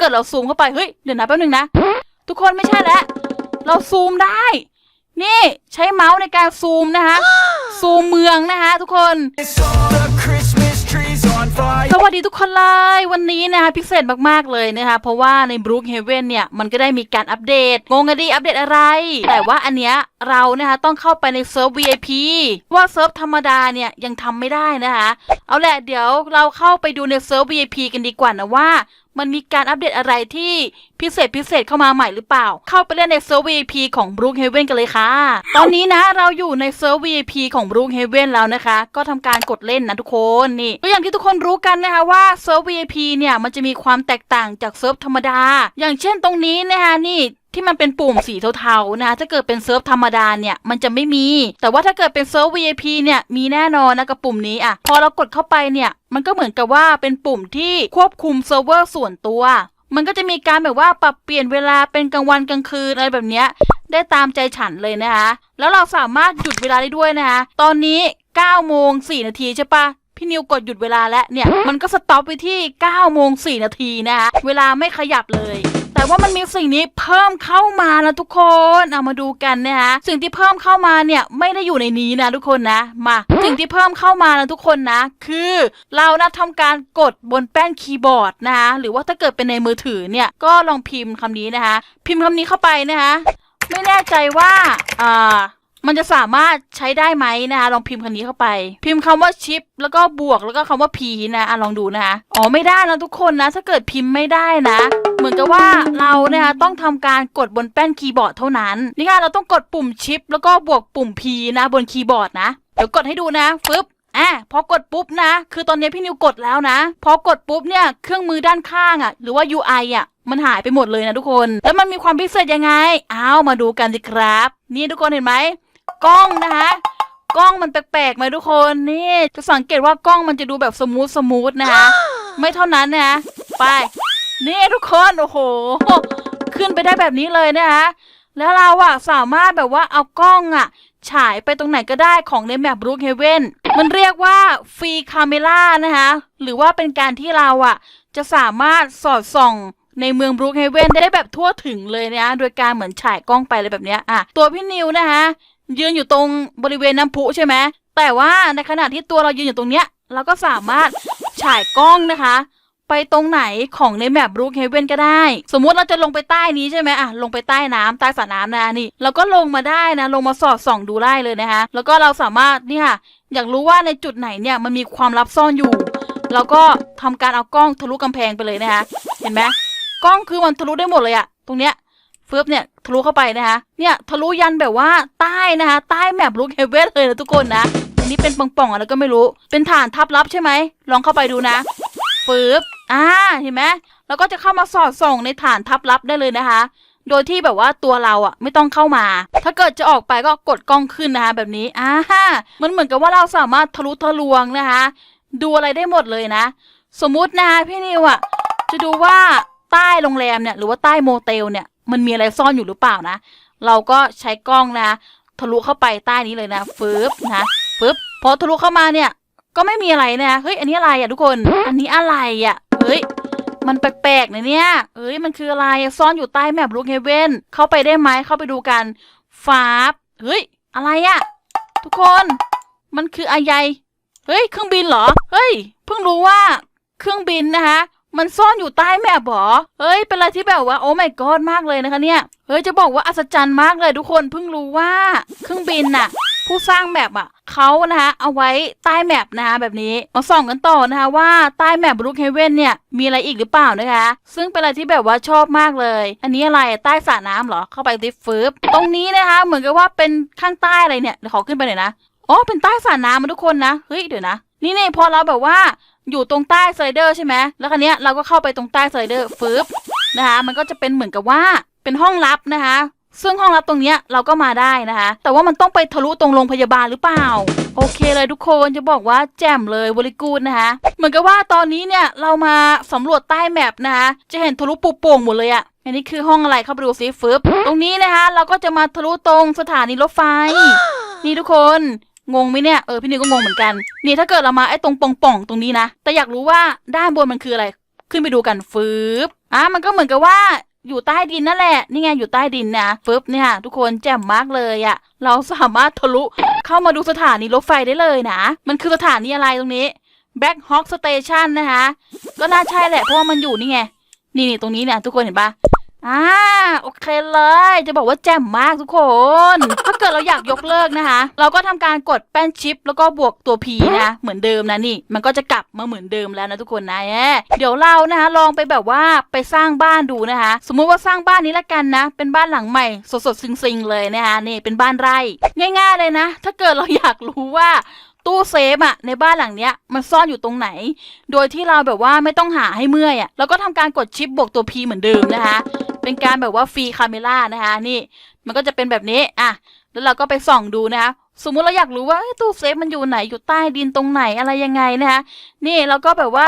เกิดเราซูมเข้าไป เฮ้ย เดี๋ยวนะแป๊บนึงนะ ทุกคนไม่ใช่แล้วเราซูมได้ นี่ใช้เมาส์ในการซูมนะคะ ซูมเมืองนะคะทุกคน The Christmas trees on fire. สวัสดีทุกคนเลยวันนี้นะคะพิเศษมากๆเลยนะคะ เพราะว่าใน Brook Haven เนี่ย มันก็ได้มีการอัปเดต งงกันดีอัปเดตอะไร แต่ว่าอันเนี้ยเรานะคะต้องเข้าไปในเซิร์ฟ VIP ว่าเซิร์ฟธรรมดาเนี่ยยังทำไม่ได้นะคะ เอาแหละเดี๋ยวเราเข้าไปดูในเซิร์ฟ VIP กันดีกว่านะว่ามันมีการอัปเดตอะไรที่พิเศษพิเศษเข้ามาใหม่หรือเปล่า เข้าไปเล่นในเซิร์ฟ VIP ของ Brook Haven กันเลยค่ะ ตอนนี้นะเราอยู่ในเซิร์ฟ VIP ของ Brook Haven แล้วนะคะ ก็ทำการกดเล่นนะทุกคนนี่ก็อย่างที่ทุกคนรู้กันนะคะว่าเซิร์ฟ VIP เนี่ยมันจะมีความแตกต่างจากเซิร์ฟธรรมดา อย่างเช่นตรงนี้นะคะนี่ ที่มันเป็นปุ่มสีเทาๆนะคะถ้าเกิดเป็นเซิร์ฟธรรมดาเนี่ยมันจะไม่มี แต่ว่าถ้าเกิดเป็นเซิร์ฟ VIP เนี่ยมีแน่นอนนะกับปุ่มนี้อะ พอเรากดเข้าไปเนี่ยมันก็เหมือนกับว่าเป็นปุ่มที่ควบคุมเซิร์ฟเวอร์ส่วนตัว มันก็จะมีการแบบว่าปรับเปลี่ยนเวลาเป็นกลางวันกลางคืนอะไรแบบเนี้ยได้ตามใจฉันเลยนะคะ แล้วเราสามารถหยุดเวลาได้ด้วยนะคะ ตอนนี้9โมง4นาทีใช่ปะพี่นิวกดหยุดเวลาแล้วเนี่ย มันก็สต็อปไปที่9โมง4นาทีนะคะ เวลาไม่ขยับเลย แต่ว่ามันมีสิ่งนี้เพิ่มเข้ามานะทุกคนเอามาดูกันนะคะสิ่งที่เพิ่มเข้ามาเนี่ยไม่ได้อยู่ในนี้นะทุกคนนะมาสิ่งที่เพิ่มเข้ามานะทุกคนนะ คือเรานะทำการกดบนแป้นคีย์บอร์ดนะคะหรือว่าถ้าเกิดเป็นในมือถือเนี่ยก็ลองพิมพ์คำนี้นะคะ พิมพ์คำนี้เข้าไปนะคะไม่แน่ใจว่าอ่า มันจะสามารถใช้ได้ไหมนะคะลองพิมพ์คำนี้เข้าไป พิมพ์คำว่าชิป แล้วก็บวกแล้วก็คำว่า p นะอะลองดูนะคะอ๋อไม่ได้นะทุกคนนะ ถ้าเกิดพิมพ์ไม่ได้นะ เหมือนกับว่าเราเนี่ยต้องทำการกดบนแป้นคีย์บอร์ดเท่านั้น นี่ค่ะเราต้องกดปุ่มชิป แล้วก็บวกปุ่ม p นะ บนคีย์บอร์ดนะเดี๋ยวกดให้ดูนะฟึบอะพอกดปุ๊บนะ คือตอนนี้พี่นิวกดแล้วนะ พอกดปุ๊บเนี่ยเครื่องมือด้านข้างอะ หรือว่า UI อะมันหายไปหมดเลยนะทุกคน แล้วมันมีความพิเศษยังไง อ้าวมาดูกันสิครับ นี่ทุกคนเห็นไหม กล้องนะคะกล้องมันแปลกๆไหมทุกคนนี่จะสังเกตว่ากล้องมันจะดูแบบสมูทสมูทนะคะ ไม่เท่านั้นนะไปนี่ทุกคนโอ้โห ขึ้นไปได้แบบนี้เลยนะคะแล้วเราอะสามารถแบบว่าเอากล้องอะฉายไปตรงไหนก็ได้ของในแมป Brook Haven มันเรียกว่าฟรีคาเมล่านะคะหรือว่าเป็นการที่เราอะจะสามารถสอดส่องในเมือง Brook Haven ได้แบบทั่วถึงเลยนะโดยการเหมือนฉายกล้องไปเลยแบบนี้อะตัวพี่นิวนะคะ ยืนอยู่ตรงบริเวณน้ำพุใช่ไหมแต่ว่าในขณะที่ตัวเรายืนอยู่ตรงเนี้ย เราก็สามารถฉายกล้องนะคะ ไปตรงไหนของในแมป Brook Haven ก็ได้ สมมุติเราจะลงไปใต้นี้ใช่ไหมอะลงไปใต้น้ำใต้สระน้ำนะนี่เราก็ลงมาได้นะ ลงมาสอดส่องดูได้เลยนะคะ แล้วก็เราสามารถนี่ค่ะอยากรู้ว่าในจุดไหนเนี่ยมันมีความลับซ่อนอยู่เราก็ทำการเอากล้องทะลุกำแพงไปเลยนะคะ เห็นไหมกล้องคือมันทะลุได้หมดเลยอะตรงเนี้ย ฟึบเนี่ยทะลุเข้าไปนะคะ เนี่ยทะลุยันแบบว่าใต้นะคะ ใต้แมปลูกเฮเวนเลยนะทุกคนนะอันนี้เป็นป่องๆอะไรก็ไม่รู้ เป็นฐานทับลับใช่ไหมลองเข้าไปดูนะฟึบอ่าเห็นไหมแล้วก็จะเข้ามาสอดส่องในฐานทับลับได้เลยนะคะ โดยที่แบบว่าตัวเราอะไม่ต้องเข้ามา ถ้าเกิดจะออกไปก็กดกล้องขึ้นนะคะแบบนี้อ่ามันเหมือนกับว่าเราสามารถทะลุทะลวงนะคะ ดูอะไรได้หมดเลยนะ สมมุตินะคะพี่นิวอะจะดูว่าใต้โรงแรมเนี่ยหรือว่าใต้โมเตลเนี่ย มันมีอะไรซ่อนอยู่หรือเปล่านะ เราก็ใช้กล้องนะ ทะลุเข้าไปใต้นี้เลยนะฟึบนะฟึบพอทะลุเข้ามาเนี่ย ก็ไม่มีอะไรนะเฮ้ยอันนี้อะไรอะทุกคน อันนี้อะไรอะเฮ้ยมันแปลกๆนะเนี่ยเอ้ย มันคืออะไร ซ่อนอยู่ใต้แมปลูกเฮเว่น เข้าไปได้ไหม เข้าไปดูกันฟาบเฮ้ย อะไรอะ ทุกคน มันคืออะไรเฮ้ย เครื่องบินเหรอ เฮ้ย เพิ่งรู้ว่าเครื่องบินนะคะ มันซ่อนอยู่ใต้แมปหรอ เฮ้ย เป็นอะไรที่แบบว่าโอ้ my god มากเลยนะคะเนี่ย เฮ้ย จะบอกว่าอัศจรรย์มากเลยทุกคนเพิ่งรู้ว่าเครื่องบินน่ะ ผู้สร้างแมปอะเขานะคะเอาไว้ใต้แมปนะคะแบบนี้มาส่องกันต่อนะคะว่าใต้แมปบรูคเฮเว่นเนี่ยมีอะไรอีกหรือเปล่านะคะ ซึ่งเป็นอะไรที่แบบว่าชอบมากเลย อันนี้อะไรใต้สระน้ำเหรอเข้าไปดิฟฟืบตรงนี้นะคะ เหมือนกับว่าเป็นข้างใต้อะไรเนี่ยเดี๋ยวขอขึ้นไปหน่อยนะอ๋อเป็นใต้สระน้ำมาทุกคนนะเฮ้ยเดี๋ยวนะนี่นี่พอเราแบบว่า อยู่ตรงใต้สไลเดอร์ใช่ไหมแล้วคันนี้ยเราก็เข้าไปตรงใต้สไลเดอร์ฟึบนะคะ มันก็จะเป็นเหมือนกับว่าเป็นห้องลับนะคะ ซึ่งห้องลับตรงเนี้ยเราก็มาได้นะคะ แต่ว่ามันต้องไปทะลุตรงโรงพยาบาลหรือเปล่า โอเคเลยทุกคนจะบอกว่าแจ่มเลยบริกูดนะคะ เหมือนกับว่าตอนนี้เนี่ยเรามาสำรวจใต้แมปนะคะ จะเห็นทะลุปุโป่งหมดเลยอะอันนี้คือห้องอะไรเข้าไปดูซิฟึบตรงนี้นะคะ เราก็จะมาทะลุตรงสถานีรถไฟ นี่ทุกคน งงไหมเนี่ยเออพี่นิวก็งงเหมือนกันนี่ถ้าเกิดเรามาไอ้ตรงป่องๆตรงนี้นะแต่อยากรู้ว่าด้านบนมันคืออะไร ขึ้นไปดูกันฟืบอะมันก็เหมือนกับว่าอยู่ใต้ดินนั่นแหละ นี่ไงอยู่ใต้ดินนะฟึบเนี่ยทุกคนแจ่มมากเลยอะเราสามารถทะลุเข้ามาดูสถานีรถไฟได้เลยนะ มันคือสถานีอะไรตรงนี้ Black Hawk Station นะคะ ก็น่าใช่แหละเพราะว่ามันอยู่นี่ไง นี่นี่ตรงนี้เนี่ยทุกคนเห็นปะ อ่าโอเคเลย จะบอกว่าแจ่มมากทุกคน ถ้าเกิดเราอยากยกเลิกนะคะ เราก็ทำการกดแป้นชิป แล้วก็บวกตัว P นะเหมือนเดิมนะนี่ มันก็จะกลับมาเหมือนเดิมแล้วนะทุกคนนะแอเดี๋ยวเรานะคะลองไปแบบว่าไปสร้างบ้านดูนะคะ สมมุติว่าสร้างบ้านนี้ละกันนะ เป็นบ้านหลังใหม่ สดๆซิงๆเลยนะคะนี่เป็นบ้านไร่ ง่าย ๆเลยนะ ถ้าเกิดเราอยากรู้ว่าตู้เซฟอะในบ้านหลังเนี้ยมันซ่อนอยู่ตรงไหน โดยที่เราแบบว่าไม่ต้องหาให้เมื่อยอะแล้วก็ทำการกดชิปบวกตัว P เหมือนเดิมนะคะ เป็นการแบบว่าฟรีคาเมล่านะคะนี่มันก็จะเป็นแบบนี้อะแล้วเราก็ไปส่องดูนะคะสมมุติเราอยากรู้ว่าตู้เซฟมันอยู่ไหนอยู่ใต้ดินตรงไหนอะไรยังไงนะคะนี่เราก็แบบว่า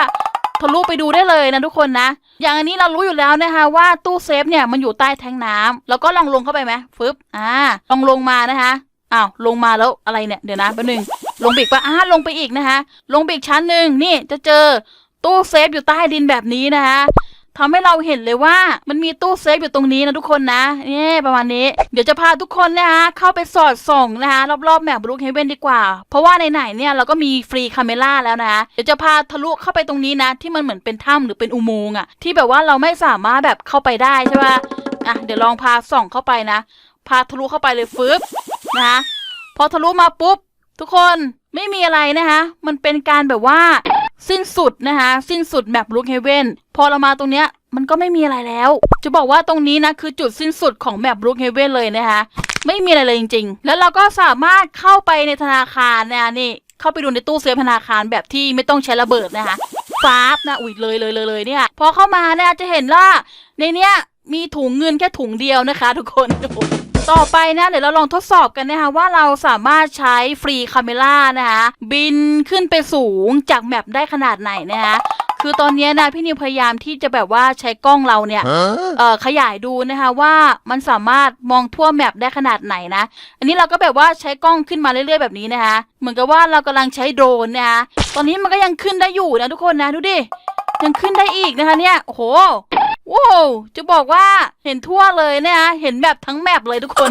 ทะลุไปดูได้เลยนะทุกคนนะ อย่างอันนี้เรารู้อยู่แล้วนะคะว่าตู้เซฟเนี่ยมันอยู่ใต้แทงน้ำแล้วก็ลองลงเข้าไปไหมฟึบอ่าลองลงมานะคะอ้าวลงมาแล้วอะไรเนี่ยเดี๋ยวนะแป๊บนึงลงไปอีกปะอ่าลงไปอีกนะคะ ลงไปอีกชั้นหนึ่งนี่จะเจอตู้เซฟอยู่ใต้ดินแบบนี้นะคะ ทำให้เราเห็นเลยว่ามันมีตู้เซฟอยู่ตรงนี้นะทุกคนนะนี่ประมาณนี้ เดี๋ยวจะพาทุกคนนะคะเข้าไปสอดส่องนะคะรอบๆแมปบรูคเฮเว่นดีกว่า เพราะว่าในไหนเนี่ยเราก็มีฟรีคาเมล่าแล้วนะเดี๋ยวจะพาทะลุเข้าไปตรงนี้นะ ที่มันเหมือนเป็นถ้ำหรือเป็นอุโมงค์อะที่แบบว่าเราไม่สามารถแบบเข้าไปได้ใช่ป่ะอะเดี๋ยวลองพาส่องเข้าไปนะ พาทะลุเข้าไปเลยฟึบนะคะพอทะลุมาปุ๊บ ทุกคนไม่มีอะไรนะคะมันเป็นการแบบว่า สิ้นสุดนะคะสิ้นสุดแมปลูกเฮเว่นพอเรามาตรงเนี้ยมันก็ไม่มีอะไรแล้ว จะบอกว่าตรงนี้นะคือจุดสิ้นสุดของแมปลูกเฮเว่นเลยนะคะไม่มีอะไรเลยจริง ๆ แล้วเราก็สามารถเข้าไปในธนาคารนะะนี่ เข้าไปดูในตู้เซฟธนาคารแบบที่ไม่ต้องใช้ระเบิดนะคะฟาบนะอุ้ยเลยเลยเลยเลยเนี่ยพอเข้ามาเนี่ยจะเห็นว่าในเนี้ยมีถุงเงินแค่ถุงเดียวนะคะ ทุกคน ต่อไปนะเดี๋ยวเราลองทดสอบกันนะคะว่าเราสามารถใช้ฟรีคาเมล่านะคะบินขึ้นไปสูงจากแมปได้ขนาดไหนนะคะคือตอนเนี้ยนะพี่นิวพยายามที่จะแบบว่าใช้กล้องเราเนี่ยเอ่อขยายดูนะคะว่ามันสามารถมองทั่วแมปได้ขนาดไหนนะ อันนี้เราก็แบบว่าใช้กล้องขึ้นมาเรื่อยๆแบบนี้นะคะเหมือนกับว่าเรากำลังใช้โดรนนะคะตอนนี้มันก็ยังขึ้นได้อยู่นะทุกคนนะดูดิยังขึ้นได้อีกนะคะเนี่ยโอ้โห ว้าวจะบอกว่าเห็นทั่วเลยเนะคะเห็นแบบทั้งแมปเลยทุกคน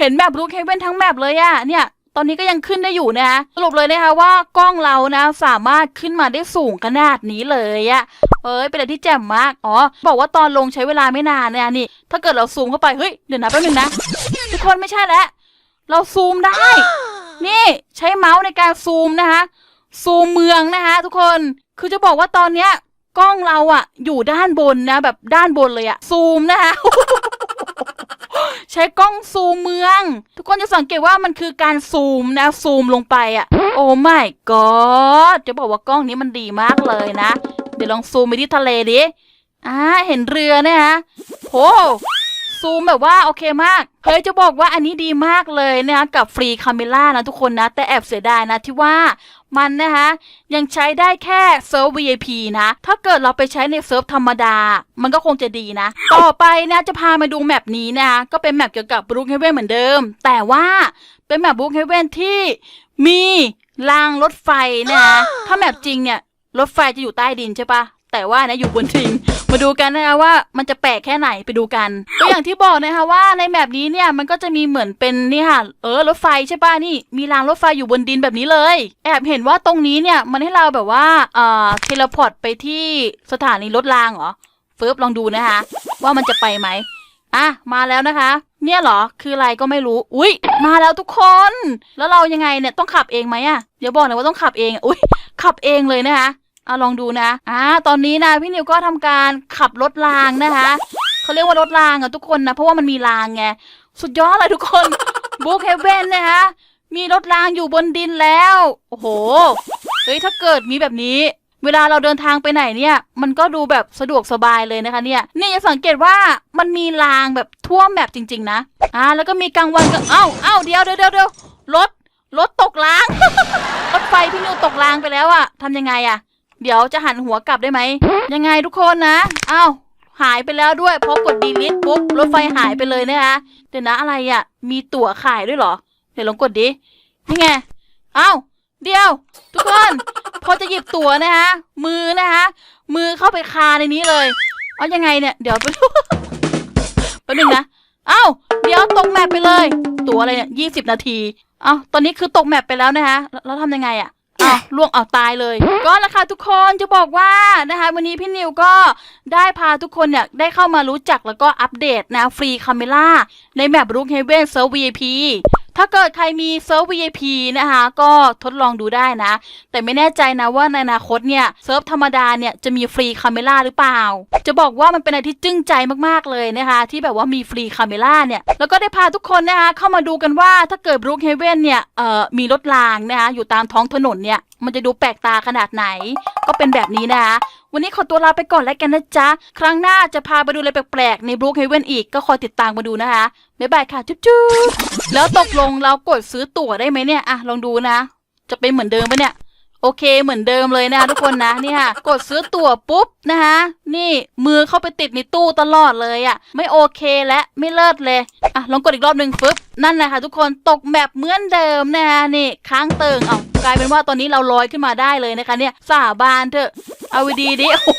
เห็นแบบรูเคเว่นทั้งแมปเลยอะเนี่ย ตอนนี้ก็ยังขึ้นได้อยู่นะคะสรุปเลยนะคะว่ากล้องเรานะสามารถขึ้นมาได้สูงขนาดนี้เลยอะเอ้ยเป็นอะไรที่แจ่มมาก อ๋อ บอกว่าตอนลงใช้เวลาไม่นานเนี่ยนี่ ถ้าเกิดเราซูมเข้าไป เฮ้ย เดี๋ยวนะแป๊บนึงนะ ทุกคนไม่ใช่แล้ว เราซูมได้ นี่ใช้เมาส์ในการซูมนะคะ ซูมเมืองนะคะทุกคน คือจะบอกว่าตอนเนี้ย กล้องเราอะอยู่ด้านบนนะ แบบด้านบนเลยอะซูมนะคะใช้กล้องซูมเมือง ทุกคนจะสังเกตว่ามันคือการซูมนะ ซูมลงไปอะโอ้ my god จะบอกว่ากล้องนี้มันดีมากเลยนะ เดี๋ยวลองซูมไปที่ทะเลดิอ่าเห็นเรือเนะคะโหซูมแบบว่าโอเคมาก เฮ้ยจะบอกว่าอันนี้ดีมากเลยนะกับฟรีคาเมล่านะทุกคนนะ แต่แอบเสียดายนะที่ว่า มันนะคะยังใช้ได้แค่เซิร์ฟ VIP นะ ถ้าเกิดเราไปใช้ในเซิร์ฟธรรมดา มันก็คงจะดีนะ ต่อไปนะจะพามาดูแมปนี้นะคะก็เป็นแมปเกี่ยวกับบรูคเฮเว่นเหมือนเดิม แต่ว่าเป็นแมปบรูคเฮเว่นที่มีรางรถไฟนะคะถ้าแมปจริงเนี่ยรถไฟจะอยู่ใต้ดินใช่ปะแต่ว่านะอยู่บนดิน มาดูกันนะคะว่ามันจะแปลกแค่ไหนไปดูกันก็อย่างที่บอกนะคะว่าในแมปนี้เนี่ยมันก็จะมีเหมือนเป็นนี่ค่ะเออรถไฟใช่ป่ะนี่มีรางรถไฟอยู่บนดินแบบนี้เลย แอบเห็นว่าตรงนี้เนี่ยมันให้เราแบบว่าเอ่อเทเลพอร์ตไปที่สถานีรถรางเหรอเฟิร์บลองดูนะคะ ว่ามันจะไปไหมอะมาแล้วนะคะ เนี่ยเหรอคืออะไรก็ไม่รู้ อุ้ยมาแล้วทุกคน แล้วเรายังไงเนี่ยต้องขับเองไหมอะเดี๋ยวบอกน่อยว่าต้องขับเองอุ้ยขับเองเลยนะคะ เอะลองดูนะอ่าตอนนี้นะพี่นิวก็ทำการขับรถรางนะคะเขาเรียกว่ารถรางอะทุกคนนะเพราะว่ามันมีรางไงสุดยอดเลยทุกคนบุ๊กเฮเว่นนะคะมีรถรางอยู่บนดินแล้ว โอ้โหเฮ้ยถ้าเกิดมีแบบนี้ เวลาเราเดินทางไปไหนเนี่ย มันก็ดูแบบสะดวกสบายเลยนะคะเนี่ยนี่จะสังเกตว่ามันมีรางแบบทั่วแมปจริง ๆ นะอ่าแล้วก็มีกลางวันก็เอ้าเอ้าเดียวเดี๋ยวเดี๋ยวเดี๋ยวรถรถตกรางรถไฟพี่นิวตกรางไปแล้วอะทำยังไงอะ เดี๋ยวจะหันหัวกลับได้ไหม ยังไงทุกคนนะอ้าวหายไปแล้วด้วยเพราะกดดีลิทปุ๊บรถไฟหายไปเลยนะคะเดี๋ยวนะอะไรอะ่ะ มีตั๋วขายด้วยเหรอ เดี๋ยวลองกดดินี่ไงอ้าวเดียว ทุกคน พอจะหยิบตั๋วนะคะมือนะคะมือเข้าไปคาในนี้เลยเอายังไงเนี่ยเดี๋ยวไปแป๊บนึงนะเอ้าเดี๋ยวตกแมปไปเลย ตั๋วอะไรเนี่ยยี่สิบนาทีเอ้าตอนนี้คือตกแมปไปแล้วนะคะแล้วทำยังไงอะ อ้าวล่วงเอาตายเลย ก็ละค่ะทุกคนจะบอกว่านะคะ วันนี้พี่นิวก็ได้พาทุกคนเนี่ยได้เข้ามารู้จักแล้วก็อัปเดตนะฟรีคาเมล่าในแมปรุกเฮเวนเซิร์วีพี ถ้าเกิดใครมีเซิร์ฟ VIP นะคะ ก็ทดลองดูได้นะ แต่ไม่แน่ใจนะว่าในอนาคตเนี่ยเซิร์ฟธรรมดาเนี่ยจะมีฟรีคาเมล่าหรือเปล่า จะบอกว่ามันเป็นอะไรที่จึ้งใจมากๆเลยนะคะ ที่แบบว่ามีฟรีคาเมล่าเนี่ย แล้วก็ได้พาทุกคนนะคะเข้ามาดูกันว่าถ้าเกิดบรูคเฮเว่นเนี่ยเอ่อมีรถรางนะคะอยู่ตามท้องถนนเนี่ยมันจะดูแปลกตาขนาดไหน ก็เป็นแบบนี้นะคะ วันนี้ขอตัวลาไปก่อนแล้วกันนะจ๊ะ ครั้งหน้าจะพาไปดูอะไรแปลกๆ ในบรูคเฮเว่นอีกก็คอยติดตามมาดูนะคะ บ๊ายบายค่ะ จุ๊บๆแล้วตกลงเรากดซื้อตั๋วได้ไหมเนี่ย อะ ลองดูนะ จะเป็นเหมือนเดิมปะเนี่ย โอเคเหมือนเดิมเลยนะคะทุกคนนะนี่ค่ะกดซื้อตั๋วปุ๊บนะคะนี่มือเข้าไปติดในตู้ตลอดเลยอะ่ะ ไม่โอเคและไม่เลิศเลยอะลองกดอีกรอบหนึ่งฟึบนั่นแหละค่ะทุกคนตกแบบเหมือนเดิมนะคะนี่ค้างเติงเอากลายเป็นว่าตอนนี้เราลอยขึ้นมาได้เลยนะคะเนี่ยสาบานเถอะเอาดีดิโอ้